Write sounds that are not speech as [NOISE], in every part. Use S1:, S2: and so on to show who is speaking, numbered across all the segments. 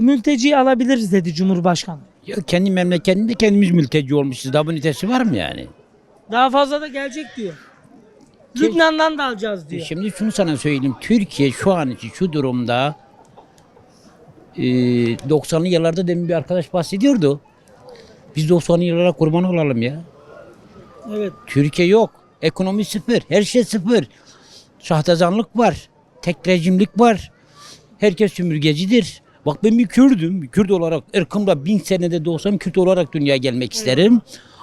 S1: Mülteci alabiliriz dedi Cumhurbaşkanı.
S2: Ya kendi memleketinde kendimiz mülteci olmuşuz. Daha bunun ötesi var mı yani?
S1: Daha fazla da gelecek diyor. Lübnan'dan da alacağız diyor.
S2: Şimdi şunu sana söyleyeyim. Türkiye şu an için şu durumda e, 90'lı yıllarda demin bir arkadaş bahsediyordu. Biz 90'lı yıllara kurban olalım ya.
S1: Evet.
S2: Türkiye yok. Ekonomi sıfır. Her şey sıfır. Sahtezanlık var. Tek rejimlik var. Herkes sömürgecidir. Bak ben bir Kürdüm. Bir Kürt olarak ırkımda bin senede doğsam Kürt olarak dünyaya gelmek isterim.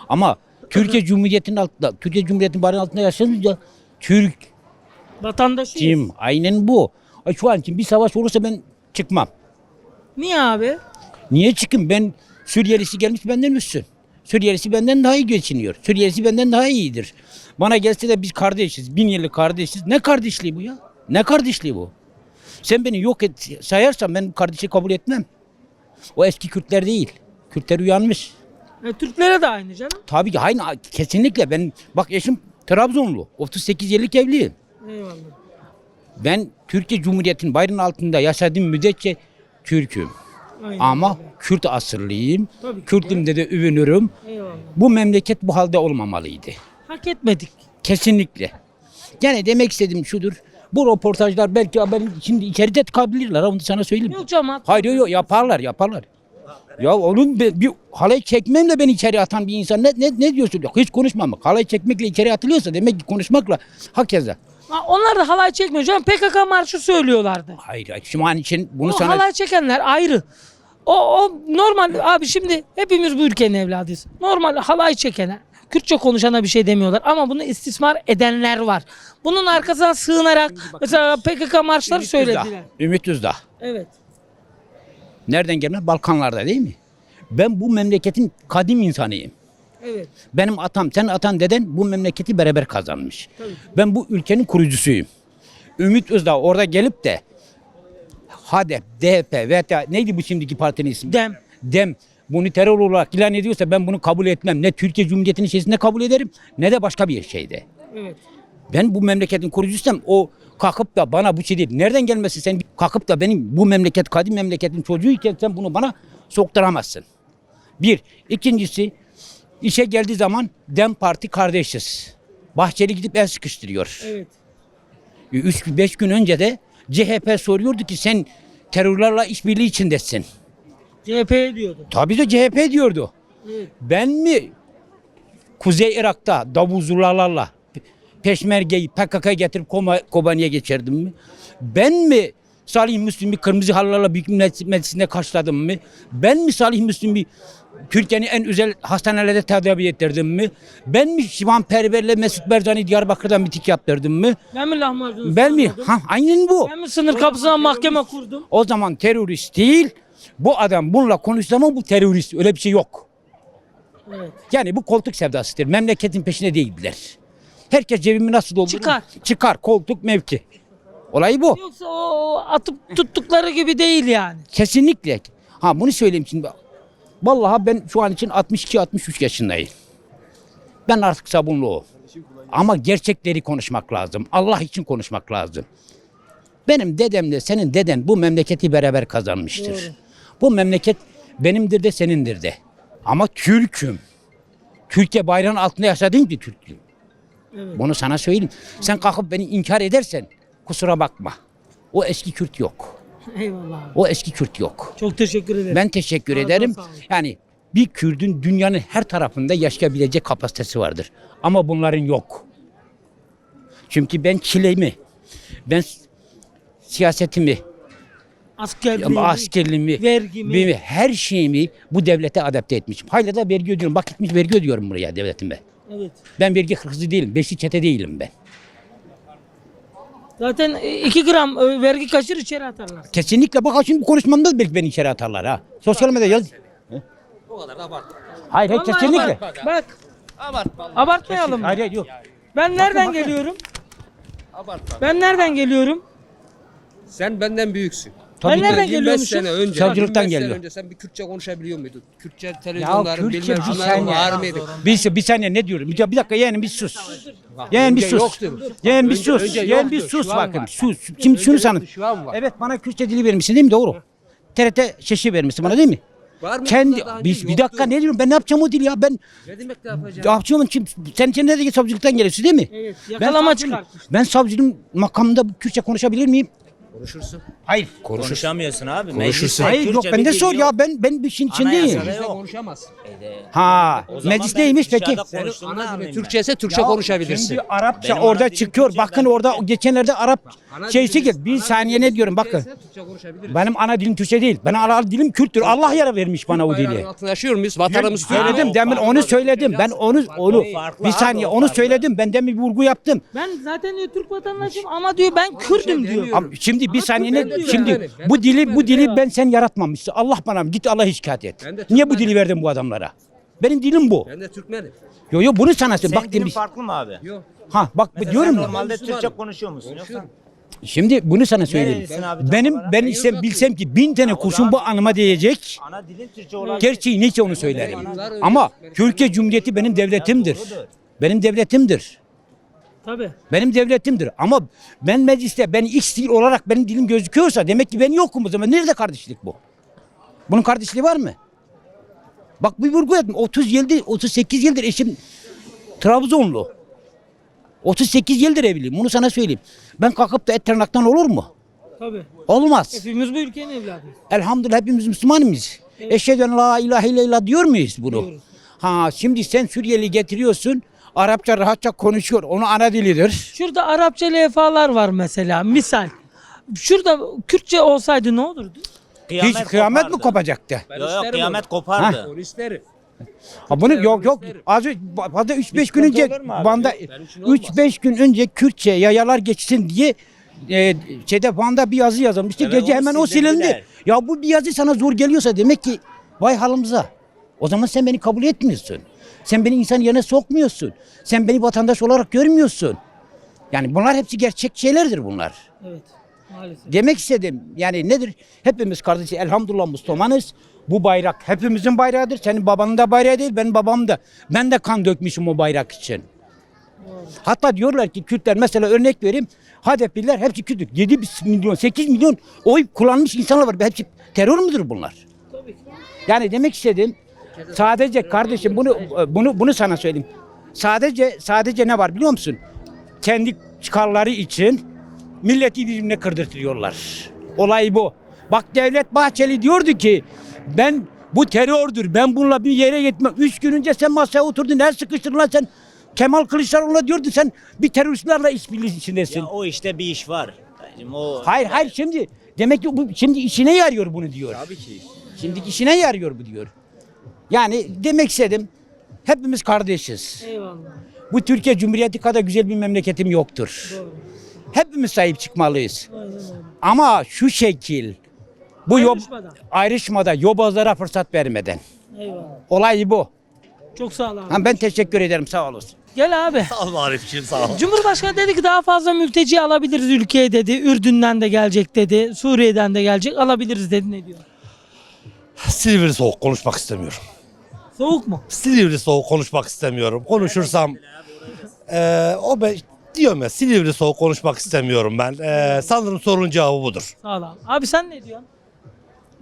S2: Ama Türkiye Cumhuriyeti'nin altında, Türkiye Cumhuriyeti'nin bayrağının altında yaşayınca Türk
S1: Vatandaşıyız.
S2: Kim? Aynen bu. Ay Şu an için bir savaş olursa ben çıkmam.
S1: Niye abi?
S2: Niye çıkayım? Ben Suriyelisi gelmiş benden üstün. Suriyelisi benden daha iyi geçiniyor. Suriyelisi benden daha iyidir. Bana gelse de biz kardeşiz. Bin yıllık kardeşiz. Ne kardeşliği bu ya? Ne kardeşliği bu? Sen beni yok et sayarsan ben kardeşi kabul etmem. O eski Kürtler değil. Kürtler uyanmış.
S1: E, Türklere de aynı canım.
S2: Tabii ki aynı kesinlikle ben bak eşim Trabzonlu. 38 yıllık evliyim.
S1: Eyvallah.
S2: Ben Türkiye Cumhuriyeti'nin bayrağının altında yaşadığım müddetçe Türk'üm.
S1: Aynen
S2: Ama
S1: öyle.
S2: Kürt asırlıyım.
S1: Tabii ki.
S2: Kürt'üm de övünürüm.
S1: Eyvallah.
S2: Bu memleket bu halde olmamalıydı.
S1: Hak etmedik.
S2: Kesinlikle. Yani demek istediğim şudur. Bu röportajlar belki ben şimdi içeride tıkabilirler. Onu sana söyleyeyim.
S1: Yok canım.
S2: Hayır yok yok yaparlar yaparlar. Ya onun bir, bir halay çekmemle beni içeri atan bir insan ne ne, ne diyorsun? Yok, hiç konuşmamak. Halay çekmekle içeri atılıyorsa demek ki konuşmakla hakeza.
S1: Ha, Onlar da halay çekmiyor canım. PKK marşı söylüyorlardı.
S2: Hayır hayır, şu an için bunu
S1: o
S2: sana
S1: halay çekenler ayrı. O, o normal abi şimdi hepimiz bu ülkenin evladıyız. Normal halay çekene, Kürtçe konuşana bir şey demiyorlar ama bunu istismar edenler var. Bunun arkasına sığınarak mesela PKK marşları
S2: Ümit
S1: söylediler.
S2: Ümit Özdağ.
S1: Evet.
S2: Nereden gelme? Balkanlarda değil mi? Ben bu memleketin kadim insanıyım.
S1: Evet.
S2: Benim atam, sen atan deden bu memleketi beraber kazanmış.
S1: Tabii.
S2: Ben bu ülkenin kurucusuyum. Ümit Özdağ orada gelip de HADEP, DHP veya neydi bu şimdiki partinin ismi?
S1: Dem.
S2: Dem. Bunu terör olarak ilan ediyorsa ben bunu kabul etmem. Ne Türkiye Cumhuriyeti'nin içerisinde kabul ederim ne de başka bir şeyde.
S1: Evet.
S2: Ben bu memleketin kurucusuysam o kalkıp da bana bu şey değil. Nereden gelmesin sen kalkıp da benim bu memleket kadim memleketin çocuğuyken sen bunu bana sokturamazsın. Bir. İkincisi işe geldiği zaman Dem Parti kardeşiz. Bahçeli gidip el sıkıştırıyor.
S1: Evet.
S2: 3-5 gün önce de CHP soruyordu ki sen terörlerle işbirliği içindesin.
S1: CHP'ye diyordu.
S2: Tabii de CHP diyordu.
S1: Evet.
S2: Ben mi Kuzey Irak'ta davuzlularla Peşmerge'yi PKK'ya getirip Koma, Kobani'ye geçirdim mi? Ben mi Salih Müslim'i kırmızı halılarla Büyük Millet Meclisi'nde karşıladım mı? Ben mi Salih Müslim'i Türkiye'nin en özel hastanelerde tedavi ettirdim mi? Ben mi Şivan Perver'le Mesut Berzani Diyarbakır'da mitik yaptırdım mı?
S1: Ben mi lahmacun
S2: Ben mi? Ha, aynen bu.
S1: Ben mi sınır kapısına mahkeme kurdum?
S2: O zaman terörist değil. Bu adam bununla konuştu ama bu terörist. Öyle bir şey yok.
S1: Evet.
S2: Yani bu koltuk sevdasıdır. Memleketin peşine değildiler. Herkes cebimi nasıl doldurur?
S1: Çıkar.
S2: Çıkar. Koltuk mevki. Olay bu.
S1: Yoksa o atıp tuttukları gibi değil yani.
S2: Kesinlikle. Ha bunu söyleyeyim şimdi. Vallahi ben şu an için 62-63 yaşındayım. Ben artık sabunlu Ama gerçekleri konuşmak lazım. Allah için konuşmak lazım. Benim dedemle senin deden bu memleketi beraber kazanmıştır.
S1: Doğru.
S2: Bu memleket benimdir de senindir de. Ama Türk'üm. Türkiye bayrağının altında yaşadığım bir Türk'üm.
S1: Evet.
S2: Bunu sana söyleyeyim. Sen kalkıp beni inkar edersen kusura bakma. O eski Kürt yok. [LAUGHS]
S1: Eyvallah.
S2: O eski Kürt yok.
S1: Çok teşekkür ederim.
S2: Ben teşekkür
S1: Ağzına
S2: ederim.
S1: sağlık.
S2: Yani bir Kürdün dünyanın her tarafında yaşayabilecek kapasitesi vardır. Ama bunların yok. Çünkü ben çilemi, ben siyasetimi,
S1: Askerliğimi,
S2: askerliğimi,
S1: vergimi.
S2: bir- her şeyimi bu devlete adapte etmişim. Hala da vergi ödüyorum. Bak gitmiş vergi ödüyorum buraya devletime.
S1: Evet.
S2: Ben vergi hırsızı değilim. Beşli çete değilim ben.
S1: Zaten 2 gram e, vergi kaçır içeri atarlar.
S2: Kesinlikle bak şimdi bu konuşmamda belki beni içeri atarlar ha. Sosyal medyada yaz.
S3: O kadar da abartma.
S2: Hayır hayır
S1: Vallahi
S2: kesinlikle.
S1: abart- Bak
S3: Abartma.
S1: abartmayalım.
S2: Hayır hayır yok.
S1: Ben nereden geliyorum?
S3: Abartma.
S1: Ben nereden geliyorum?
S3: Sen benden büyüksün.
S2: Tabii
S1: Ben
S2: ki.
S1: nereden
S3: 25
S1: geliyormuşum?
S3: sene önce.
S2: Savcılıktan
S3: 25 sene
S2: geliyor.
S3: önce sen bir Kürtçe konuşabiliyor muydun? Kürtçe televizyonların
S2: Kürtçe
S3: bilmem
S2: bir
S3: şunların
S2: saniye.
S3: var mıydı?
S2: Bir, bir saniye ne diyorum? Bir, bir dakika yeğenim bir sus. Yeğen bir
S3: Önce
S2: sus.
S3: yoktu.
S2: Yeğen bir
S3: Önce-
S2: sus.
S3: önce
S2: Yeğen bir
S3: yoktu,
S2: sus
S3: şu an
S2: bakın.
S3: var.
S2: Sus. Şimdi şunu sanın.
S3: şu an var.
S2: Evet bana Kürtçe dili vermişsin değil mi? Doğru. TRT şeşi vermişsin bana değil mi?
S3: Var mı?
S2: Kendi
S3: Daha önce
S2: biz bir
S3: yoktu.
S2: dakika ne diyorum ben ne yapacağım o dili ya ben
S3: Ne demek ne yapacağım?
S2: ne yapacağım şimdi sen sen nerede savcılıktan geliyorsun değil mi?
S1: Evet,
S2: Ben
S1: yakalama.
S2: Ben savcılığın makamında Kürtçe konuşabilir miyim?
S3: Konuşursun.
S2: Hayır.
S4: Konuşamıyorsun abi.
S3: Konuşursun.
S2: Hayır yok ben de sor ya ben ben bir işin içindeyim.
S4: Anayasada yok.
S3: konuşamaz.
S2: Ha
S4: O zaman
S2: meclis
S4: ben
S2: neymiş peki?
S4: dışarıda
S3: ana
S4: anlayayım ben?
S3: Türkçe ise Türkçe
S2: Ya
S3: konuşabilirsin.
S2: Şimdi Arapça
S4: Benim
S2: orada
S4: ana dilim
S2: çıkıyor.
S4: Türkçe,
S2: Bakın
S4: ben
S2: orada
S4: Türkçe.
S2: geçenlerde Arap şeysi gel. Bir saniye ne diyorum
S3: Türkçe
S2: bakın.
S3: Türkçe.
S2: Benim ana dilim Türkçe değil. Ben ana dilim Kürttür. Allah yara vermiş bana o dili.
S3: altında yaşıyor muyuz? Vatanımız Türk.
S2: Söyledim
S4: o
S2: demin
S4: farklı.
S2: onu söyledim. Ben onu onu
S4: farklı
S2: bir
S4: abi,
S2: saniye
S4: o
S2: onu
S4: farklı.
S2: söyledim. Ben demin bir vurgu yaptım.
S1: Ben zaten diyor Türk vatandaşıyım ama diyor ben Kürdüm diyor.
S2: Ama şimdi bir saniye
S3: ben de
S2: şimdi.
S3: Ben
S2: bu dili bu dili ben sen yaratmamışsın. Allah bana git Allah'a şikayet et. Niye bu dili verdin bu adamlara? Benim dilim bu.
S3: Ben de Türkmenim.
S2: Yo yo bunu sana.
S4: Senin
S2: Bak demiş.
S4: farklı mı abi?
S3: Yok.
S2: Ha bak
S4: Mesela
S2: diyorum
S4: sen
S2: ya.
S4: normalde. Türkçe konuşuyor musun? Yoksa.
S2: Şimdi bunu sana söyleyeyim.
S4: Abi
S2: Benim ben ise bilsem ki bin tane kurşun bu anıma değecek.
S4: ana dilin Türkçe olan
S2: Gerçeği neyse onu söylerim. Ama Türkiye Cumhuriyeti benim devletimdir. Benim devletimdir.
S1: Tabii.
S2: Benim devletimdir. Ama ben mecliste ben X dil olarak benim dilim gözüküyorsa demek ki ben yokum o zaman. Nerede kardeşlik bu? Bunun kardeşliği var mı? Bak bir vurgu ettim. 30 yıldır, 38 yıldır eşim Trabzonlu. 38 yıldır evliyim. Bunu sana söyleyeyim. Ben kalkıp da et tırnaktan olur mu?
S1: Tabii.
S2: Olmaz.
S1: Hepimiz bu ülkenin evladıyız.
S2: Elhamdülillah hepimiz Müslümanız. Eşhedü en la ilahe illallah diyor muyuz bunu?
S1: Diyoruz.
S2: Ha şimdi sen Suriyeli getiriyorsun. Arapça rahatça konuşuyor. Onu ana dilidir.
S1: Şurada Arapça levhalar var mesela. Misal. Şurada Kürtçe olsaydı ne olurdu?
S2: Hiç kıyamet mi
S4: kopardı.
S2: kopacaktı?
S3: Ben
S4: Yok yok kıyamet kopardı.
S3: Onu isterim.
S2: Ha bunu yok yok. Az önce fazla 3-5 gün önce? Van'da
S3: Yok, benim için olmaz.
S2: 3-5 gün önce Kürtçe yayalar geçsin diye e, şeyde Van'da bir yazı yazılmıştı.
S4: Evet,
S2: Gece hemen o silindi. Ya bu bir yazı sana zor geliyorsa demek ki vay halımıza. O zaman sen beni kabul etmiyorsun. Sen beni insan yerine sokmuyorsun. Sen beni vatandaş olarak görmüyorsun. Yani bunlar hepsi gerçek şeylerdir bunlar.
S1: Evet. Maalesef.
S2: Demek istedim yani nedir? Hepimiz kardeşi elhamdülillah Müslümanız. Bu bayrak hepimizin bayrağıdır. Senin babanın da bayrağı değil, benim babam da. Ben de kan dökmüşüm o bayrak için. Hatta diyorlar ki Kürtler mesela örnek vereyim. HDP'liler hepsi Kürt. 7 milyon, 8 milyon oy kullanmış insanlar var. Hepsi terör müdür bunlar?
S1: Tabii ki.
S2: Yani demek istedim sadece kardeşim bunu bunu bunu sana söyleyeyim. Sadece sadece ne var biliyor musun? Kendi çıkarları için milleti birbirine kırdırtıyorlar. Olay bu. Bak Devlet Bahçeli diyordu ki ben bu terördür. Ben bununla bir yere gitmem. Üç gün önce sen masaya oturdun. Her sıkıştırdın lan sen. Kemal Kılıçdaroğlu'na diyordu sen bir teröristlerle işbirliği içindesin.
S4: Ya o işte bir iş var. Bacım o
S2: Hayır hayır şimdi demek ki bu şimdi işine yarıyor bunu diyor.
S3: Tabii ki.
S2: Şimdi işine yarıyor bu diyor. Yani demek istedim hepimiz kardeşiz.
S1: Eyvallah.
S2: Bu Türkiye Cumhuriyeti kadar güzel bir memleketim yoktur.
S1: Doğru.
S2: Hepimiz sahip çıkmalıyız.
S1: Aynen.
S2: Ama şu şekil bu yob
S1: Ayrışmadan.
S2: ayrışmada yobazlara fırsat vermeden.
S1: Eyvallah.
S2: Olay bu.
S1: Çok sağ ol abi.
S2: Ha, ben teşekkür ederim sağ olasın.
S1: Gel abi.
S5: Sağ ol Arif'ciğim sağ ol.
S1: Cumhurbaşkanı dedi ki daha fazla mülteci alabiliriz ülkeye dedi. Ürdün'den de gelecek dedi. Suriye'den de gelecek. Alabiliriz dedi. Ne diyor?
S5: Silivri soğuk konuşmak istemiyorum.
S1: Soğuk mu?
S5: Silivri soğuk konuşmak istemiyorum. Konuşursam eee o ben diyorum ya Silivri soğuk konuşmak istemiyorum ben. Eee sanırım sorunun cevabı budur.
S1: Sağ ol abi. Abi sen ne diyorsun?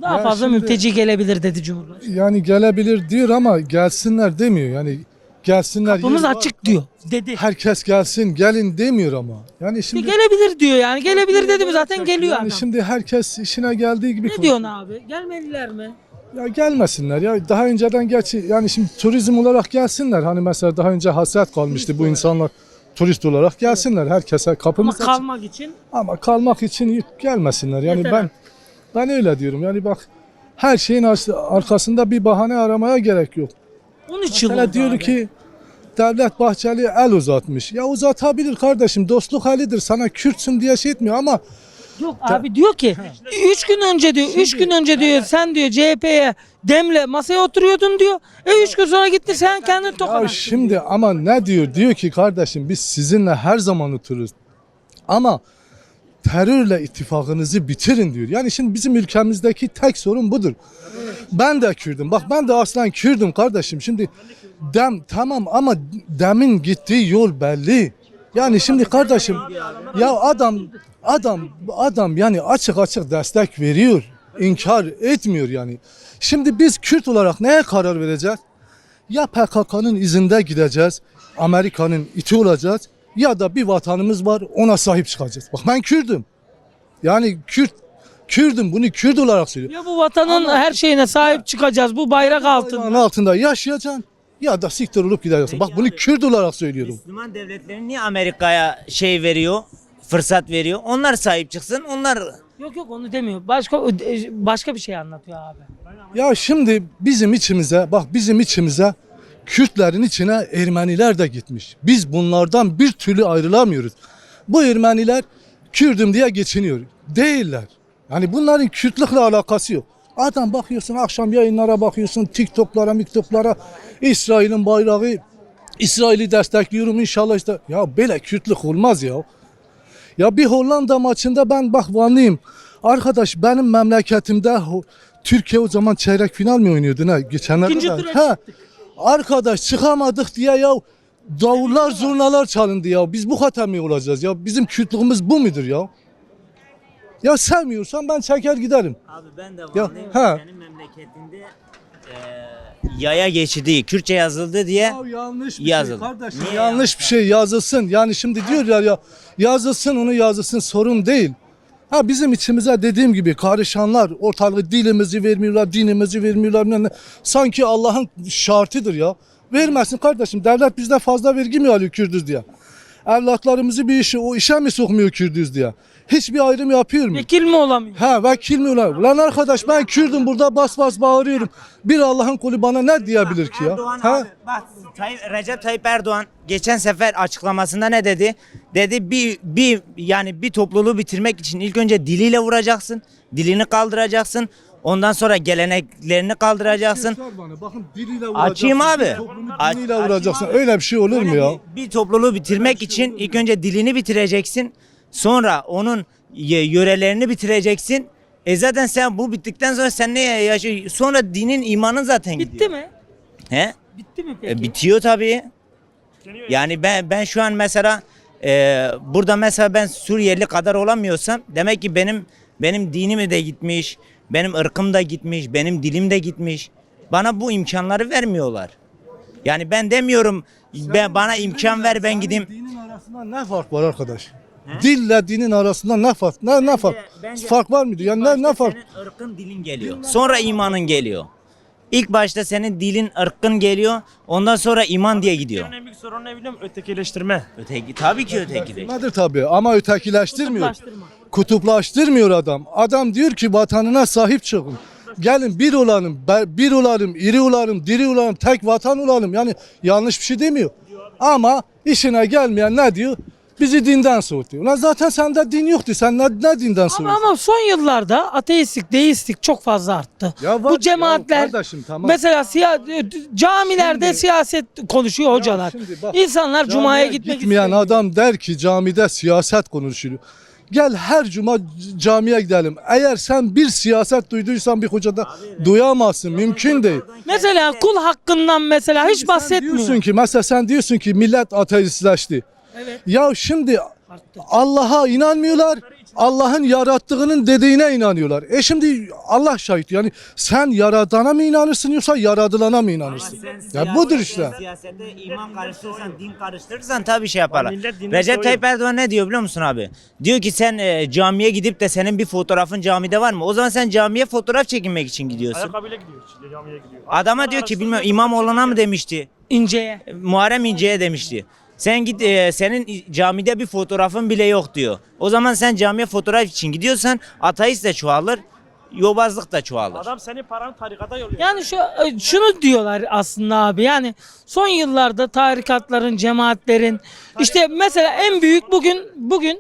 S1: Daha
S6: Ya
S1: fazla
S6: şimdi-
S1: mülteci gelebilir dedi Cumhurbaşkanı.
S6: Yani gelebilir diyor ama gelsinler demiyor. Yani gelsinler.
S1: Kapımız
S6: yer var.
S1: açık diyor. Dedi.
S6: Herkes gelsin gelin demiyor ama. Yani şimdi
S1: Gelebilir diyor yani. Gelebilir dedi mi zaten geliyor
S6: yani
S1: adam.
S6: şimdi herkes işine geldiği gibi
S1: Ne
S6: konuşuyor.
S1: diyorsun abi? Gelmeliler mi?
S6: Ya gelmesinler ya daha önceden gerçi yani şimdi turizm olarak gelsinler. Hani mesela daha önce hasret kalmıştı bu insanlar turist olarak gelsinler. Herkese
S1: Ama
S6: kapımız açık.
S1: kalmak için
S6: Ama kalmak için gelmesinler. Yani
S1: Yeter
S6: ben ben öyle diyorum. Yani bak her şeyin ar- arkasında bir bahane aramaya gerek yok.
S1: 13 yıl
S6: Mesela
S1: oldu
S6: diyor
S1: abi.
S6: ki Devlet Bahçeli el uzatmış. Ya uzatabilir kardeşim dostluk halidir. Sana Kürtsün diye şey etmiyor ama
S1: Yok abi diyor ki 3 gün önce diyor 3 gün önce diyor sen diyor CHP'ye demle masaya oturuyordun diyor. E 3 gün sonra gitti sen kendin
S6: ya
S1: tokat
S6: şimdi ama ne diyor? Diyor ki kardeşim biz sizinle her zaman otururuz. Ama terörle ittifakınızı bitirin diyor. Yani şimdi bizim ülkemizdeki tek sorun budur. Ben de Kürdüm. Bak ben de aslan Kürdüm kardeşim. Şimdi dem tamam ama demin gittiği yol belli. Yani şimdi kardeşim ya adam adam adam yani açık açık destek veriyor. inkar etmiyor yani. Şimdi biz Kürt olarak neye karar vereceğiz? Ya PKK'nın izinde gideceğiz, Amerika'nın iti olacağız ya da bir vatanımız var ona sahip çıkacağız. Bak ben Kürdüm. Yani Kürt Kürdüm bunu Kürt olarak söylüyorum.
S1: Ya bu vatanın her şeyine sahip çıkacağız. Bu bayrak
S6: Bayrağın
S1: altında.
S6: altında yaşayacaksın ya da siktir olup gideceksin. Bak bunu Kürt olarak söylüyorum.
S4: Müslüman devletleri niye Amerika'ya şey veriyor? Fırsat veriyor. Onlar sahip çıksın. Onlar
S1: Yok yok onu demiyor. Başka başka bir şey anlatıyor abi.
S6: Ya şimdi bizim içimize bak bizim içimize Kürtlerin içine Ermeniler de gitmiş. Biz bunlardan bir türlü ayrılamıyoruz. Bu Ermeniler Kürdüm diye geçiniyor. Değiller. Yani bunların Kürtlükle alakası yok. Adam bakıyorsun akşam yayınlara bakıyorsun TikTok'lara, miktoklara İsrail'in bayrağı İsrail'i destekliyorum inşallah işte. Ya böyle Kürtlük olmaz ya. Ya bir Hollanda maçında ben bak Vanlıyım. Arkadaş benim memleketimde Türkiye o zaman çeyrek final mi oynuyordu ne? Geçenlerde
S1: İkinci
S6: de. He. Arkadaş çıkamadık diye ya davullar zurnalar çalındı ya. Biz bu kadar mı olacağız ya? Bizim Kürtlüğümüz bu mudur ya? Ya sevmiyorsan ben çeker giderim.
S4: Abi ben de
S6: Ya,
S4: Vanlıyım.
S6: ha.
S4: Senin memleketinde e, yaya geçidi Kürtçe yazıldı diye
S6: yanlış
S4: bir şey Yazın.
S6: kardeşim.
S4: Niye
S6: yanlış bir şey yazılsın. Yani şimdi diyorlar ya yazılsın onu yazılsın sorun değil. Ha bizim içimize dediğim gibi karışanlar ortalığı dilimizi vermiyorlar, dinimizi vermiyorlar. Ne, ne. Sanki Allah'ın şartıdır ya. Vermesin kardeşim. Devlet bizden fazla vergi mi alıyor Kürdüz diye? Evlatlarımızı bir işe, o işe mi sokmuyor Kürdüz diye? Hiçbir ayrım yapıyor mu?
S1: Vekil mi olamıyor?
S6: Ha vekil mi ulan? Lan arkadaş ben Kürdüm burada bas bas bağırıyorum. Bir Allah'ın kulu bana ne diyebilir ki ya?
S4: Erdoğan
S6: Ha?
S4: abi bak Tayyip- Recep Tayyip Erdoğan geçen sefer açıklamasında ne dedi? Dedi bir bir yani bir topluluğu bitirmek için ilk önce diliyle vuracaksın. Dilini kaldıracaksın. Ondan sonra geleneklerini kaldıracaksın.
S6: Bakın diliyle
S4: Açayım
S6: vuracaksın,
S4: abi.
S6: toplumu
S4: Aç-
S6: diliyle
S4: açayım
S6: vuracaksın.
S4: abi.
S6: Öyle bir şey olur mu ya?
S4: Bir, bir topluluğu bitirmek için ilk önce dilini bitireceksin. Sonra onun yörelerini bitireceksin. E zaten sen bu bittikten sonra sen ne yaşıyorsun? Sonra dinin imanın zaten
S1: Bitti
S4: gidiyor.
S1: mi?
S4: He?
S1: Bitti mi
S4: E,
S1: peki?
S4: bitiyor tabii. Yani ben ben şu an mesela e, burada mesela ben Suriyeli kadar olamıyorsam demek ki benim benim dinim de gitmiş, benim ırkım da gitmiş, benim dilim de gitmiş. Bana bu imkanları vermiyorlar. Yani ben demiyorum ben bana imkan ver ben gideyim.
S6: Dinin arasında ne fark var arkadaş? Dille dinin arasında ne fark? Ne, ne fark?
S4: bence
S6: fark var mıydı? Yani ne, ne fark?
S4: Senin ırkın dilin geliyor. Sonra imanın geliyor. İlk başta senin dilin ırkın geliyor. Ondan sonra iman diye gidiyor.
S7: En büyük sorun ne biliyor musun? Ötekileştirme.
S4: Öteki tabii ki ötekileştirme.
S6: Nedir tabii ama ötekileştirmiyor.
S1: Kutuplaştırma.
S6: Kutuplaştırmıyor adam. Adam diyor ki vatanına sahip çıkın. Gelin bir olalım, bir olalım, iri olalım, diri olalım, tek vatan olalım. Yani yanlış bir şey demiyor. Ama işine gelmeyen ne diyor? Bizi dinden soğutuyor. Lan zaten sende din yoktu. Sen ne, ne dinden
S1: Ama,
S6: soğuyorsun?
S1: ama son yıllarda ateistlik, deistlik çok fazla arttı.
S6: Ya var-
S1: Bu cemaatler
S6: ya kardeşim tamam.
S1: mesela siya, camilerde
S6: Şimdi-
S1: siyaset konuşuyor hocalar.
S6: şimdi bak,
S1: İnsanlar cumaya gitmek
S6: gitmeyen
S1: istemiyor.
S6: adam der ki camide siyaset konuşuyor. Gel her cuma c- camiye gidelim. Eğer sen bir siyaset duyduysan bir hocada duyamazsın. Mümkün değil.
S1: Mesela kul hakkından mesela hiç
S6: Sen
S1: bahsetmiyor.
S6: diyorsun ki mesela sen diyorsun ki millet ateistleşti.
S1: Evet.
S6: Ya şimdi Allah'a inanmıyorlar. Allah'ın yarattığının dediğine inanıyorlar. E şimdi Allah şahit yani sen yaradana mı inanırsın yoksa yaradılana mı inanırsın? Ya budur işte.
S4: Siyasette iman karıştırırsan, din karıştırırsan tabii şey yaparlar. Recep. Tayyip Erdoğan ne diyor biliyor musun abi? Diyor ki sen e, camiye gidip de senin bir fotoğrafın camide var mı? O zaman sen camiye fotoğraf çekinmek için gidiyorsun.
S7: Ayakkabıyla gidiyor. işte, Camiye gidiyor.
S4: Adama diyor ki bilmem İmamoğlu'na mı demişti?
S1: İnceye.
S4: E, Muharrem İnce'ye demişti. Sen git e, senin camide bir fotoğrafın bile yok diyor. O zaman sen camiye fotoğraf için gidiyorsan ateist de çoğalır, yobazlık da çoğalır.
S7: Adam senin paranı tarikata yolluyor.
S1: Yani şu e, şunu diyorlar aslında abi. Yani son yıllarda tarikatların, cemaatlerin işte mesela en büyük bugün bugün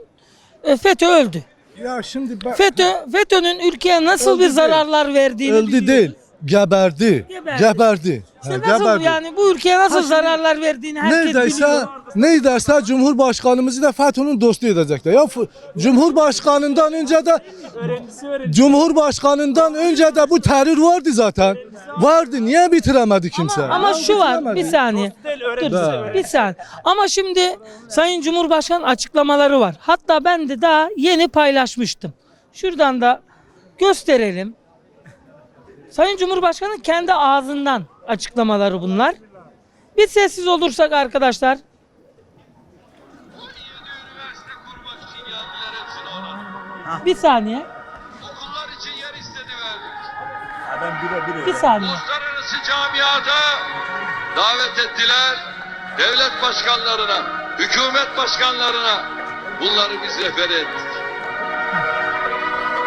S1: e, FETÖ öldü.
S6: Ya şimdi ben
S1: FETÖ FETÖ'nün ülkeye nasıl
S6: Öldü
S1: bir
S6: değil.
S1: zararlar verdiğini
S6: öldü
S1: biliyoruz.
S6: değil. Geberdi.
S1: Geberdi.
S6: Geberdi.
S1: İşte
S6: Ha,
S1: nasıl
S6: geberdi.
S1: yani bu ülkeye nasıl zararlar verdiğini herkes
S6: Neredeyse
S1: biliyor.
S6: neredeyse Cumhurbaşkanımızı da FETÖ'nün dostu edecekler. Ya f- Cumhurbaşkanından önce de Cumhurbaşkanından önce de bu terör vardı zaten. Vardı. Niye bitiremedi kimse?
S1: Ama şu var bir saniye. Dur bir saniye. Ama şimdi Sayın Cumhurbaşkanı açıklamaları var. Hatta ben de daha yeni paylaşmıştım. Şuradan da gösterelim. Sayın Cumhurbaşkanı kendi ağzından açıklamaları bunlar. Bir sessiz olursak arkadaşlar. Bir saniye.
S8: Okullar için yer istedi verdik.
S1: Bir saniye.
S8: Uluslararası camiada davet ettiler. Devlet başkanlarına, hükümet başkanlarına bunları biz refer ettik.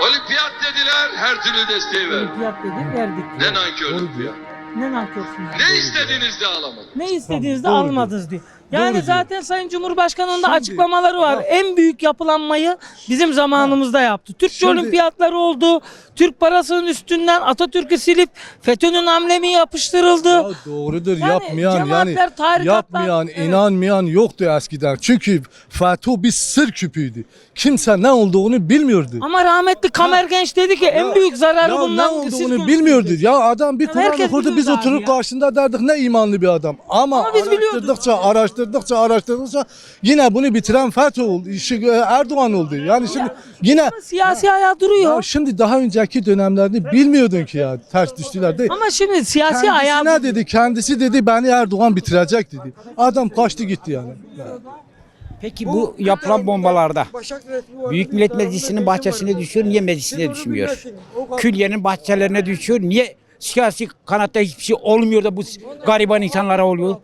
S8: Olimpiyat dediler, her türlü desteği verdik.
S1: Fiyat dedik verdik.
S8: Ne nankörlük ya.
S1: Ne nankörsünüz.
S8: Ne istediğiniz de alamadık.
S1: Ne istediğinizde
S6: Doğru
S1: almadınız diyor. Yani
S6: Doğru diyor.
S1: zaten Sayın Cumhurbaşkanı'nın da açıklamaları var. En büyük yapılanmayı bizim zamanımızda yaptı. Türkçe
S6: Şimdi-
S1: olimpiyatları oldu. Türk parasının üstünden Atatürk'ü silip FETÖ'nün amblemi yapıştırıldı.
S6: Ya doğrudur
S1: Yani
S6: yapmayan yani yapmayan
S1: Evet.
S6: inanmayan yoktu eskiden. Çünkü FETÖ bir sır küpüydü. Kimse ne olduğunu bilmiyordu.
S1: Ama rahmetli Kamer Genç dedi ki en büyük zararı
S6: ya ne
S1: bundan siz
S6: olduğunu
S1: konuşuyorsunuz.
S6: bilmiyordu. Ya adam bir Kur'an
S1: herkes
S6: okurdu biz
S1: biliyordu abi
S6: oturup
S1: ya.
S6: karşında derdik ne imanlı bir adam. Ama,
S1: Ama biz biliyorduk.
S6: araştırdıkça araştırdıkça araştırdıkça yine bunu bitiren FETÖ oldu. işi- Erdoğan oldu. Yani şimdi yine
S1: Ama siyasi ayağı duruyor.
S6: ya şimdi daha önceki dönemlerini bilmiyordun ki ya ters düştüler değil.
S1: Ama şimdi siyasi ayağı
S6: ne dedi? Kendisi dedi beni Erdoğan bitirecek dedi. Adam kaçtı gitti yani.
S2: Peki bu yapılan bombalarda Büyük Millet Meclisi'nin bahçesine düşüyor, niye meclisine düşmüyor? Külliyenin bahçelerine düşüyor, niye siyasi kanatta hiçbir şey olmuyor da bu gariban insanlara oluyor?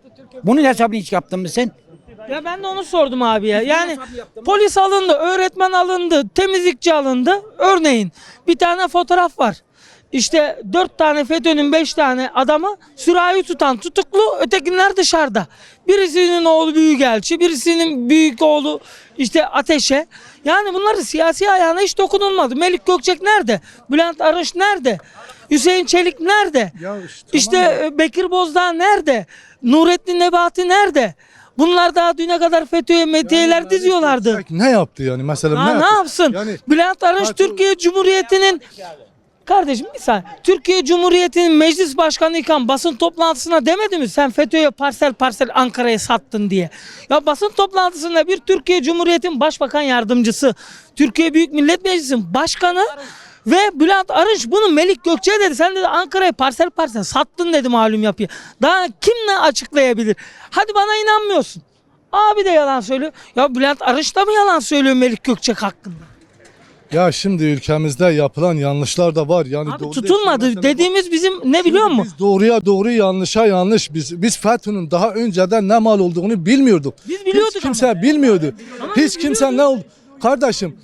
S2: Bunun hesabını hiç yaptın mı sen?
S1: Ya ben de onu sordum abiye. Yani polis alındı, öğretmen alındı, temizlikçi alındı. Örneğin bir tane fotoğraf var. İşte dört tane FETÖ'nün beş tane adamı sürahi tutan tutuklu ötekiler dışarıda. Birisinin oğlu büyükelçi, birisinin büyük oğlu işte ateşe. Yani bunların siyasi ayağına hiç dokunulmadı. Melik Gökçek nerede? Bülent Arınç nerede? Hüseyin Çelik nerede?
S6: Ya işte,
S1: İşte e, Bekir Bozdağ nerede? Nurettin Nebati nerede? Bunlar daha düne kadar FETÖ'ye metiyeler diziyorlardı.
S6: Ne yaptı yani mesela
S1: Ha,
S6: ne,
S1: ne
S6: yaptı?
S1: yapsın?
S6: Yani
S1: Bülent Arınç Türkiye Cumhuriyeti'nin Kardeşim bir saniye. Türkiye Cumhuriyeti'nin meclis başkanı iken basın toplantısına demedi mi sen FETÖ'ye parsel parsel Ankara'ya sattın diye. Ya basın toplantısında bir Türkiye Cumhuriyeti'nin başbakan yardımcısı, Türkiye Büyük Millet Meclisi'nin başkanı ve Bülent Arınç bunu Melik Gökçe dedi. Sen dedi Ankara'ya parsel parsel sattın dedi malum yapıya. Daha kim ne açıklayabilir? Hadi bana inanmıyorsun. Abi de yalan söylüyor. Ya Bülent Arınç da mı yalan söylüyor Melik Gökçek hakkında?
S6: Ya şimdi ülkemizde yapılan yanlışlar da var. Yani
S1: Abi
S6: doğru
S1: tutulmadı.
S6: değil. Mesela
S1: Dediğimiz bizim ne biliyor musun?
S6: Biz doğruya doğru yanlışa yanlış. Biz biz FETÖ'nün daha önceden ne mal olduğunu bilmiyorduk.
S1: Biz biliyorduk
S6: Hiç kimse bilmiyordu. Hiç kimse ne oldu? Kardeşim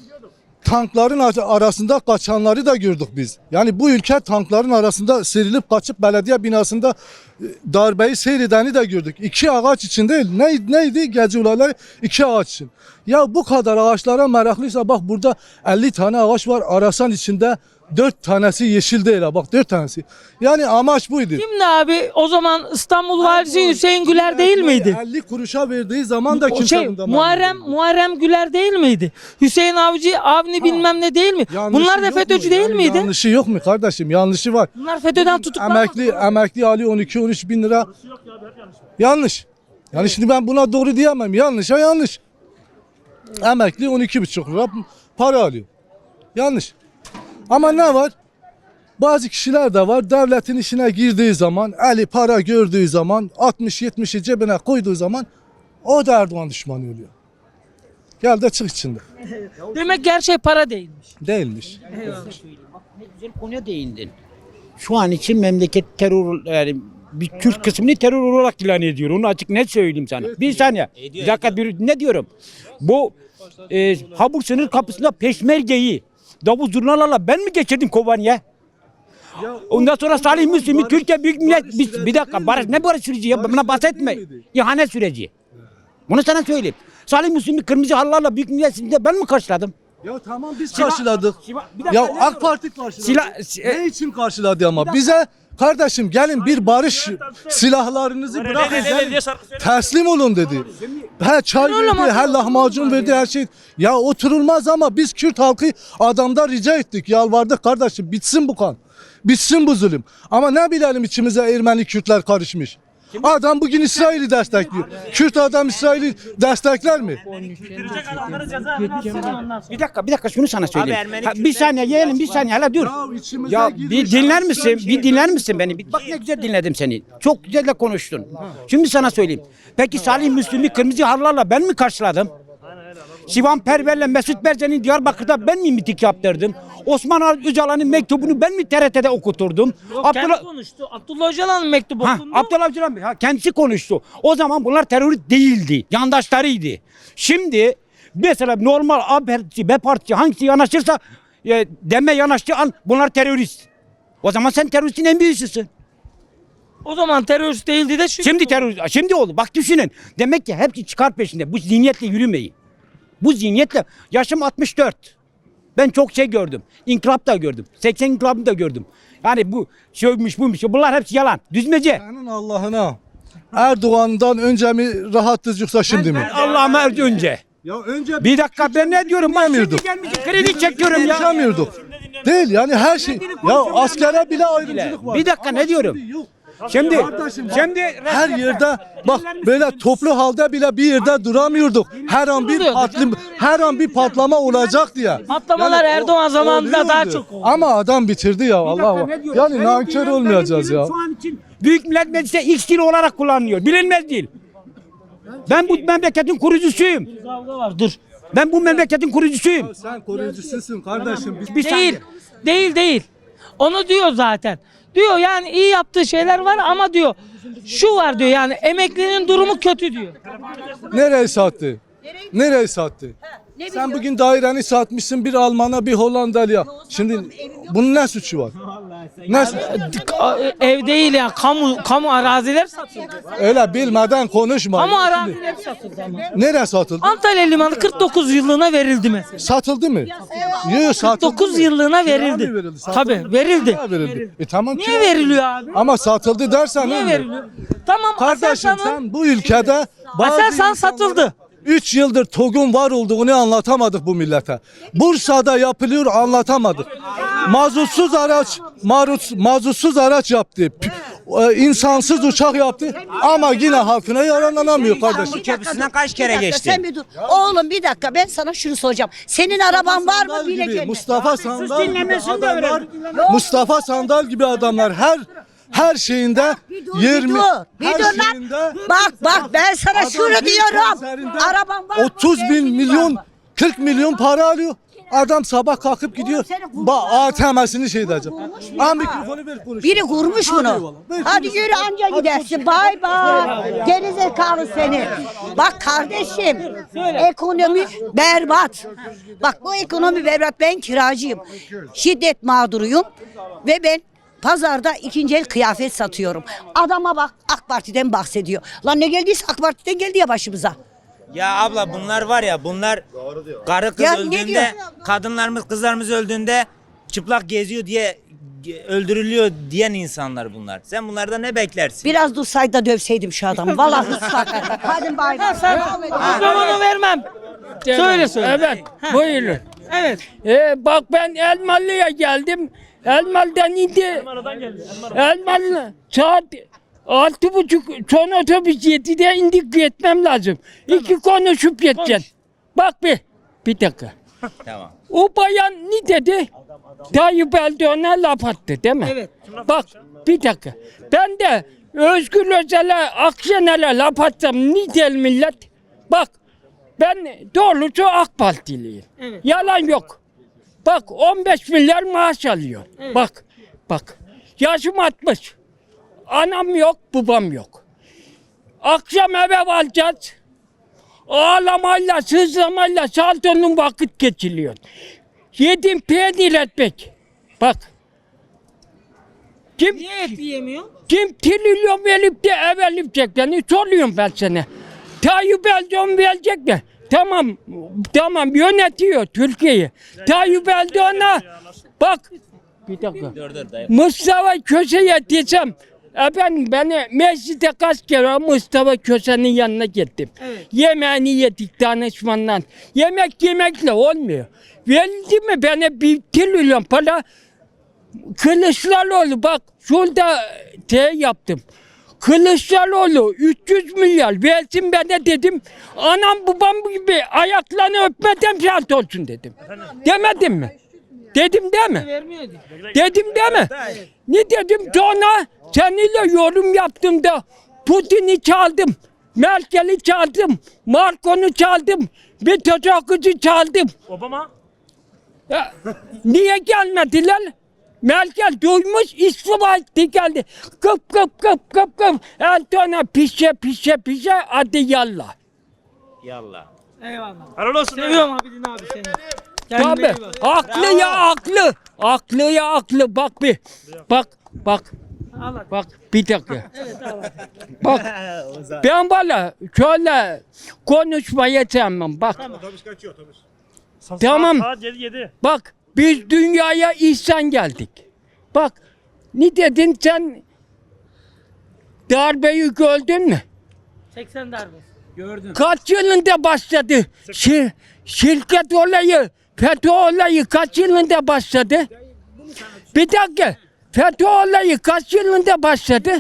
S6: tankların ar- arasında kaçanları da gördük biz. Yani bu ülke tankların arasında serilip kaçıp belediye binasında e, darbeyi seyredeni de gördük. İki ağaç için değil. Ne, neydi gece olayları? İki ağaç için. Ya bu kadar ağaçlara meraklıysa bak burada 50 tane ağaç var. Arasan içinde 4 tanesi yeşil değil ha. Bak 4 tanesi. Yani amaç buydu.
S1: Kimdi abi? O zaman İstanbul valisi Hüseyin Güler değil miydi?
S6: 50 kuruşa verdiği zaman da
S1: O
S6: kimse
S1: şey,
S6: bundan
S1: Muharrem
S6: memnun
S1: Muharrem Güler değil miydi? Hüseyin Avcı, Avni bilmem ne değil mi?
S6: Yanlışı
S1: Bunlar da
S6: yok mu?
S1: FETÖ'cü değil
S6: Yani
S1: miydi?
S6: Yanlışı yok mu kardeşim? Yanlışı var.
S1: Bunlar FETÖ'den tutuklanmadı.
S6: Emekli emekli Ali 12-13 bin lira. Yanlış. Yani şimdi ben buna doğru diyemem. Yanlışa yanlış. Emekli 12,5 lira para alıyor. Yanlış. Ama ne var? Bazı kişiler de var devletin işine girdiği zaman, eli para gördüğü zaman, 60-70'i cebine koyduğu zaman o da Erdoğan düşmanı oluyor. Gel de çık içinde.
S1: Demek gerçek para değilmiş.
S6: Değilmiş.
S2: Ne güzel konuya değindin. Şu an için memleket terör yani bir Kürt kısmını terör olarak ilan ediyor. Onu açık net söyleyeyim sana. Bir saniye. Bir dakika bir, ne diyorum? Bu e, Habur sınır kapısında peşmergeyi davul zurnalarla ben mi geçirdim Kobani'ye? Ondan sonra Salih Müslim'i Türkiye Büyük Millet bir, bir dakika barış ne barış süreci ya buna bahsetme. İhanet süreci. Bunu sana söyleyeyim. Salih Müslim'i kırmızı halılarla Büyük Millet Meclisi'nde ben mi karşıladım?
S6: Ya tamam biz karşıladık.
S2: Dakika,
S6: Ya AK? Parti karşıladı.
S2: Silah- si-
S6: ne için karşıladı ama bize kardeşim gelin bir barış silahlarınızı bırakın teslim olun dedi. He çay verdi,
S1: ama-
S6: he lahmacun verdi her şey. Ya oturulmaz ama biz Kürt halkı adamda rica ettik, yalvardık kardeşim bitsin bu kan. Bitsin bu zulüm. Ama ne bilelim içimize Ermeni Kürtler karışmış. Adam bugün İsrail'i destekliyor. Kürt adam İsrail'i destekler mi?
S2: Bir dakika bir dakika şunu sana söyleyeyim. Ha, bir saniye yeğenim bir saniye hala dur.
S6: Ya
S2: bir dinler misin? Bir dinler misin beni? Bir- Bak ne güzel dinledim seni. Çok güzel de konuştun. Şimdi sana söyleyeyim. Peki Salih Müslüm'ü kırmızı harlarla ben mi karşıladım? Sivan Perver'le Mesut Berce'nin Diyarbakır'da ben mi mitik yaptırdım? Osman Öcalan'ın mektubunu ben mi TRT'de okuturdum?
S1: Yok,
S2: Abdullah,
S1: konuştu. Abdullah Öcalan'ın mektubu
S2: ha,
S1: okundu.
S2: Abdullah Öcalan ha, kendisi konuştu. O zaman bunlar terörist değildi. Yandaşlarıydı. Şimdi mesela normal A partisi, B partisi hangisi yanaşırsa e, deme yanaştığı an bunlar terörist. O zaman sen teröristin en büyüğüsün.
S1: O zaman terörist değildi de şimdi.
S2: Şimdi terörist, şimdi oldu. Bak düşünün. Demek ki hepsi çıkar peşinde. Bu zihniyetle yürümeyin. Bu zihniyetle yaşım 64. Ben çok şey gördüm. İnkılap da gördüm. 80 inkılabını da gördüm. Yani bu şöymiş buymuş. Bunlar hepsi yalan. Düzmece.
S6: Senin Allah'ına Erdoğan'dan önce mi rahattız yoksa şimdi mi?
S2: Ben Allah'ıma önce.
S6: Ya önce
S2: Bir dakika ben ne diyorum? Bak şimdi
S6: Dinlemiyorduk.
S2: gelmişim kredi çekiyorum ya.
S6: Yaşamıyorduk. Değil yani her şey. Ya askere bile ayrımcılık var.
S2: Bir dakika ne diyorum?
S6: Yok.
S2: Şimdi
S6: Kardeşim,
S2: şimdi
S6: Her yerde bak böyle toplu halde bile bir yerde duramıyorduk. Her an bir patlim, her an bir patlama olacak diye.
S1: Patlamalar
S6: o-
S1: Erdoğan zamanında
S6: oluyordu.
S1: daha çok oldu.
S6: Ama adam bitirdi ya Allah.
S2: ne diyorum?
S6: Yani
S2: Benim
S6: nankör
S2: dilim-
S6: olmayacağız
S2: benim
S6: ya.
S2: Şu an için Büyük Millet Meclisi X dil olarak kullanılıyor. Bilinmez değil. Ben bu memleketin kurucusuyum.
S1: Kavga var dur.
S2: Ben bu memleketin kurucusuyum.
S6: Sen koruyucususun kardeşim. Biz
S2: Bir saniye.
S1: Değil. Değil değil. Onu diyor zaten. Diyor yani iyi yaptığı şeyler var ama diyor şu var diyor yani emeklinin durumu kötü diyor.
S6: nereye sattı? Nereye sattı? Sen bugün daireni satmışsın bir Alman'a bir Hollandalıya. Şimdi bunun ne suçu var? Ne suçu?
S1: Ev değil ya kamu kamu araziler satıldı.
S6: Öyle bilmeden konuşma.
S1: Kamu araziler satıldı ama.
S6: Nereye satıldı?
S1: Antalya Limanı 49 yıllığına verildi mesela.
S6: Satıldı mı? Yok satıldı.
S1: 9
S6: mı?
S1: yıllığına
S6: Kira
S1: verildi.
S6: verildi?
S1: Tabii verildi.
S6: Kira verildi. E tamam
S1: Niye
S6: kira-
S1: veriliyor abi?
S6: Ama satıldı dersen
S1: Niye
S6: öyle.
S1: veriliyor? Tamam
S6: Kardeşim
S1: Aselsan'ın
S6: sen bu ülkede bazı
S1: Aselsan
S6: insanlara-
S1: satıldı.
S6: 3 yıldır TOG'un var olduğunu anlatamadık bu millete. Bursa'da yapılıyor anlatamadık. Mazutsuz araç, marut, mazutsuz araç yaptı. P- e, insansız uçak yaptı ama yine halkına yararlanamıyor kardeşim.
S4: Köprüsünden kaç kere
S9: Bir dakika,
S4: geçti?
S9: Sen bir dur. Oğlum bir dakika ben sana şunu soracağım. Senin araban var mı bileceksin?
S6: Mustafa Sandal gibi adamlar, Mustafa Sandal gibi adamlar her her şeyinde
S9: Bir dur,
S6: 20
S9: bir dur. Bir
S6: her
S9: dur lan.
S6: şeyinde
S9: Bak bak ben sana
S6: adam
S9: şunu
S6: bir
S9: diyorum.
S6: konserinde
S9: Araban var mı?
S6: 30 bin
S9: Benzinin var
S6: milyon
S9: mı?
S6: 40 milyon para alıyor. Adam sabah kalkıp gidiyor.
S9: seni vurmuş
S6: Ba ATM'sini şey edeceğim. Al mikrofonu ver konuş.
S9: Biri vurmuş
S6: Hadi
S9: bunu.
S6: eyvallah. Ver
S9: Hadi
S6: konuş.
S9: yürü anca gidersin. Bay bay. Gerizekalı seni. Bak kardeşim. Ekonomi berbat. Bak bu ekonomi berbat. Ben kiracıyım. Şiddet mağduruyum. Ve ben pazarda ikinci el kıyafet satıyorum. Adama bak AK Parti'den bahsediyor. Lan ne geldiyse AK Parti'den geldi ya başımıza.
S4: Ya abla bunlar var ya bunlar karı kız
S9: Ya ne
S4: öldüğünde
S9: diyor?
S4: kadınlarımız kızlarımız öldüğünde çıplak geziyor diye ge- öldürülüyor diyen insanlar bunlar. Sen bunlardan ne beklersin?
S9: Biraz dursaydı da dövseydim şu adamı. [LAUGHS] Vallahi ıslah. Hadi bay bay.
S1: Mikrofonu vermem. Söyle söyle.
S10: Evet, buyurun.
S1: Evet.
S10: Ee, bak ben Elmalı'ya geldim. Elmalı'dan indi.
S7: Aradan geldi.
S10: Elmalı saat altı buçuk son otobüs yedide indik gitmem lazım. İki konuşup gideceğim. Bak bir. Bir dakika.
S4: Tamam.
S10: O bayan ne dedi? Tayyip Erdoğan'a laf attı değil mi?
S1: Evet.
S10: Bak bir dakika. Ben de Özgür Özel'e, Akşener'e laf atsam ne der millet? Bak ben doğrusu AK Partiliyim.
S1: Evet.
S10: Yalan yok. Bak 15 milyar maaş alıyor. Bak bak. Yaşım 60. Anam yok, babam yok. Akşam eve alacağız. Ağlamayla, sızlamayla saltonun vakit geçiriyor. Yedim peynir ekmek. Bak. Kim,
S1: Niye et yiyemiyor?
S10: kim trilyon verip de ev vereceklerini soruyorum ben sana. Tayyip Erdoğan verecek mi? Tamam, tamam yönetiyor Türkiye'yi. Tayyip Erdoğan'a bak. Bir dakika. Mustafa Köse'ye desem efendim beni mecliste kaç kere Mustafa Köse'nin yanına gittim. Yemeğini yedik danışmandan. Yemek yemekle olmuyor. Verildi mi bana bir trilyon para Kılıçdaroğlu bak şurada şey yaptım. Kılıçdaroğlu 300 milyar versin ben de dedim. Anam babam gibi ayaklarını öpmeden şart olsun dedim. Demedim mi? Dedim değil mi? Dedim değil mi? Ne dedim sonra seninle yorum yaptığımda Putin'i çaldım. Merkel'i çaldım. Marcon'u çaldım. Bir tezaküzü çaldım.
S7: Obama.
S10: Ya, niye gelmediler? Merkel duymuş etti geldi. Kıp kıp kıp kıp kıp. Erdoğan'a pişe pişe pişe hadi yallah.
S4: Yallah.
S1: Eyvallah.
S7: Helal olsun.
S1: Seviyorum Abidin abi seni. Kendine
S10: Tabii.
S1: iyi bak.
S10: Haklı ya haklı. Haklı ya haklı. Bak bir. Bak bak.
S1: Allah.
S10: Bak bir dakika. [LAUGHS] Bak [LAUGHS] ben valla şöyle konuşmayı sevmem bak. Tamam.
S7: Saat 7 7.
S10: Bak biz dünyaya ihsan geldik. Bak ne dedin sen darbeyi gördün mü?
S1: 80 darbesi.
S10: Kaç yılında başladı? Şir, şirket olayı, FETÖ olayı kaç yılında başladı? Bir dakika. FETÖ olayı kaç yılında başladı?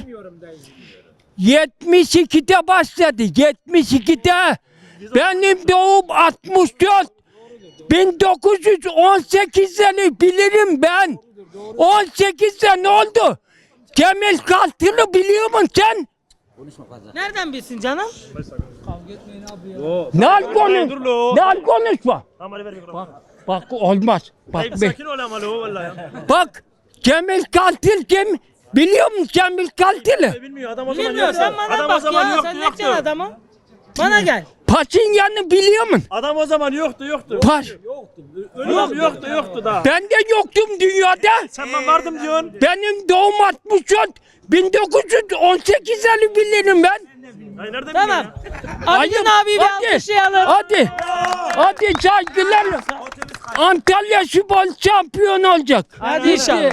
S10: 72'de başladı. 72'de. Benim doğum 64. 1918'leri bilirim ben. 18'de ne oldu? Cemil Kaltır'ı biliyor musun sen?
S1: Nereden bilsin canım?
S10: Ne konuş?
S7: dur lo.
S10: Ne konuşma?
S7: Ver mikrofonu.
S10: Bak olmaz. Bak be.
S7: sakin ol ama lo vallahi ya.
S10: Bak Cemil Kaltır kim? Biliyor musun Cemil Kaltır'ı?
S7: Bilmiyor adam o zaman
S1: Bilmiyor sen bana
S7: Adam o
S1: bak
S7: zaman
S1: ya.
S7: yoktu
S1: Sen ne yapacaksın adama? Bana gel.
S10: Paşinyan'ı biliyor musun?
S7: Adam o zaman yoktu yoktu.
S10: Paş.
S7: Adam yoktu yoktu da.
S10: Ben de yoktum dünyada.
S7: Sen ben vardım diyorsun.
S10: Benim doğum 64. 1918'leri bilirim ben.
S7: Ay nereden
S1: Tamam.
S7: biliyorsun
S1: Abidin
S10: Ayıp.
S1: abi bir
S10: Hadi.
S1: alkışlayalım.
S10: Hadi. Hadi saygılar. Antalya Spor şampiyon olacak.
S1: Hadi inşallah.